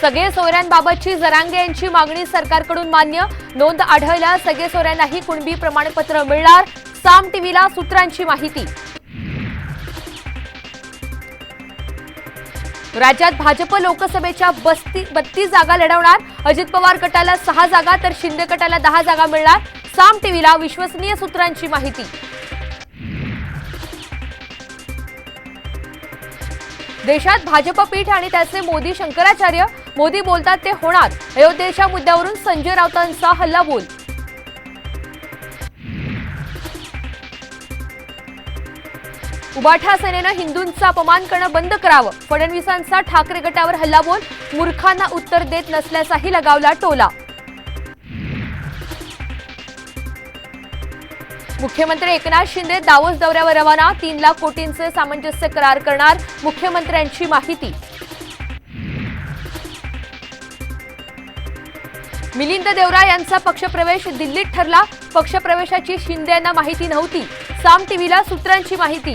सगळे सोयऱ्यांबाबतची जरांगे यांची मागणी सरकारकडून मान्य. नोंद आढळल्यास सगळे सोयऱ्यांनाही कुणबी प्रमाणपत्र मिळणार. साम टीव्हीला सूत्रांची माहिती. राज्यात भाजप लोकसभेच्या बस्ती बत्तीस जागा लढवणार. अजित पवार गटाला सहा जागा तर शिंदे गटाला दहा जागा मिळणार. साम टीव्हीला विश्वसनीय सूत्रांची माहिती. देशात भाजप पीठ आणि त्याचे मोदी शंकराचार्य मोदी बोलतात ते होणार. अयोध्येच्या मुद्द्यावरून संजय राऊतांचा हल्लाबोल उबाठा सेनेनं हिंदूंचा अपमान करणं बंद करावं. फडणवीसांचा ठाकरे गटावर हल्लाबोल मूर्खांना उत्तर देत नसल्याचाही लगावला टोला. मुख्यमंत्री एकनाथ शिंदे दावोस दौऱ्यावर रवाना. तीन लाख कोटींचे सामंजस्य करार करणार मुख्यमंत्र्यांची माहिती. मिलिंद देवरा यांचा पक्षप्रवेश दिल्लीत ठरला. पक्षप्रवेशाची शिंदे यांना माहिती नव्हती. साम टीव्हीला सूत्रांची माहिती.